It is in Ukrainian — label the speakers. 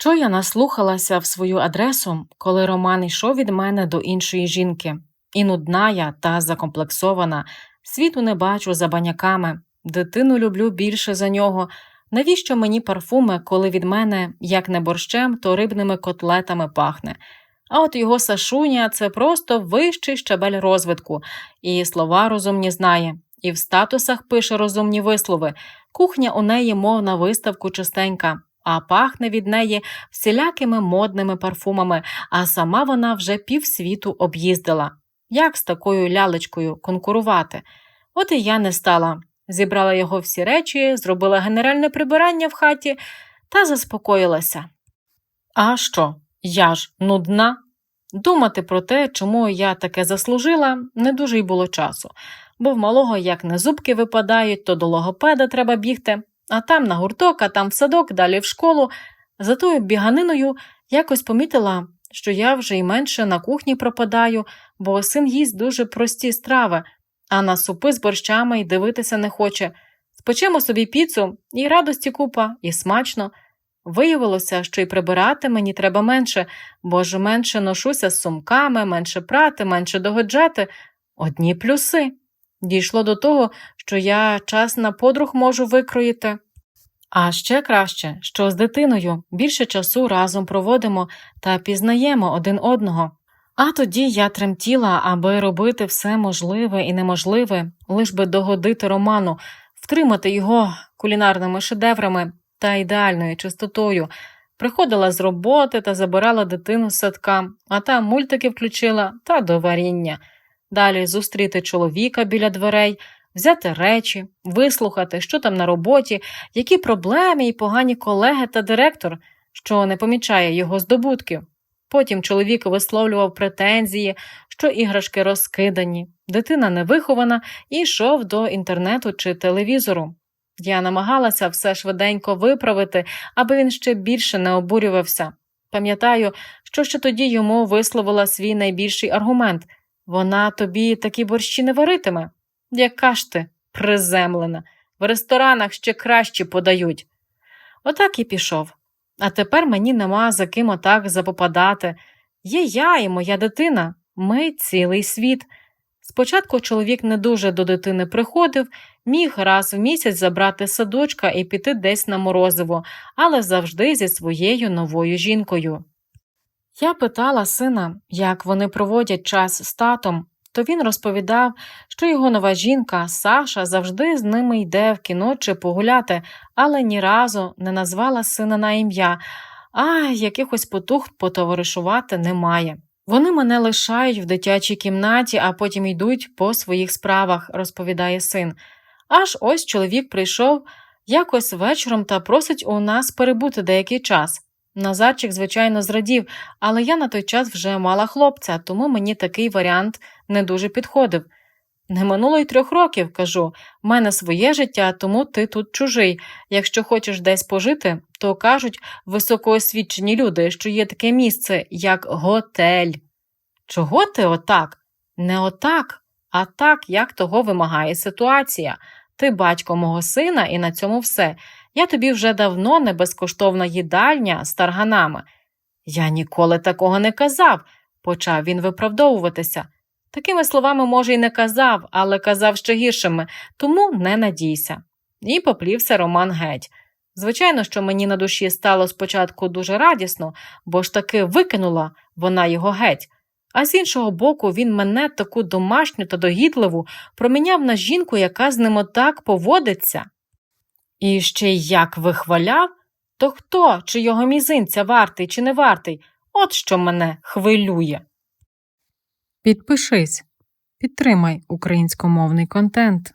Speaker 1: Що я наслухалася в свою адресу, коли Роман йшов від мене до іншої жінки, і нудна я та закомплексована, світу не бачу за баняками, дитину люблю більше за нього. Навіщо мені парфуми, коли від мене як не борщем, то рибними котлетами пахне? А от його Сашуня це просто вищий щабель розвитку, і слова розумні знає, і в статусах пише розумні вислови. Кухня у неї, мов на виставку чистенька, а пахне від неї всілякими модними парфумами, а сама вона вже півсвіту об'їздила. Як з такою лялечкою конкурувати? От і я не стала. Зібрала його всі речі, зробила генеральне прибирання в хаті та заспокоїлася. А що? Я ж нудна. Думати про те, чому я таке заслужила, не дуже й було часу, бо в малого як не зубки випадають, то до логопеда треба бігти, а там на гурток, а там в садок, далі в школу. За тою біганиною якось помітила, що я вже й менше на кухні пропадаю, бо син їсть дуже прості страви, а на супи з борщами й дивитися не хоче. Спечемо собі піцу, і радості купа, і смачно. Виявилося, що й прибирати мені треба менше, бо ж менше ношуся з сумками, менше прати, менше догоджати. Одні плюси. Дійшло до того, що я час на подруг можу викроїти. А ще краще, що з дитиною більше часу разом проводимо та пізнаємо один одного. А тоді я тремтіла, аби робити все можливе і неможливе, лиш би догодити Роману, втримати його кулінарними шедеврами та ідеальною чистотою. Приходила з роботи та забирала дитину з садка, а там мультики включила та до варіння. Далі зустріти чоловіка біля дверей, взяти речі, вислухати, що там на роботі, які проблеми і погані колеги та директор, що не помічає його здобутків. Потім чоловік висловлював претензії, що іграшки розкидані, дитина невихована і йшов до інтернету чи телевізору. Я намагалася все швиденько виправити, аби він ще більше не обурювався. Пам'ятаю, що ще тоді йому висловила свій найбільший аргумент вона тобі такі борщі не варитиме. Яка ж ти, приземлена, в ресторанах ще краще подають. Отак і пішов. А тепер мені нема за ким отак запопадати. Є я і моя дитина, ми цілий світ. Спочатку чоловік не дуже до дитини приходив, міг раз в місяць забрати садочка і піти десь на морозиво, але завжди зі своєю новою жінкою. Я питала сина, як вони проводять час з татом, то він розповідав, що його нова жінка Саша завжди з ними йде в кіно чи погуляти, але ні разу не назвала сина на ім'я, а якихось потух потоваришувати немає. Вони мене лишають в дитячій кімнаті, а потім йдуть по своїх справах, розповідає син. Аж ось чоловік прийшов якось вечором та просить у нас перебути деякий час. Назарчик, звичайно, зрадів, але я на той час вже мала хлопця, тому мені такий варіант не дуже підходив. Не минуло й трьох років, кажу, в мене своє життя, тому ти тут чужий. Якщо хочеш десь пожити, то кажуть високоосвічені люди, що є таке місце, як готель. Чого ти отак? Не отак, а так, як того вимагає ситуація. Ти батько мого сина, і на цьому все. Я тобі вже давно не безкоштовна їдальня з тарганами. Я ніколи такого не казав, почав він виправдовуватися. Такими словами, може, й не казав, але казав ще гіршими, тому не надійся. І поплівся Роман геть. Звичайно, що мені на душі стало спочатку дуже радісно, бо ж таки викинула вона його геть. А з іншого боку, він мене таку домашню та догідливу проміняв на жінку, яка з ним отак поводиться. І ще як вихваляв, то хто, чи його мізинця вартий, чи не вартий, от що мене хвилює. Підпишись, підтримай українськомовний контент.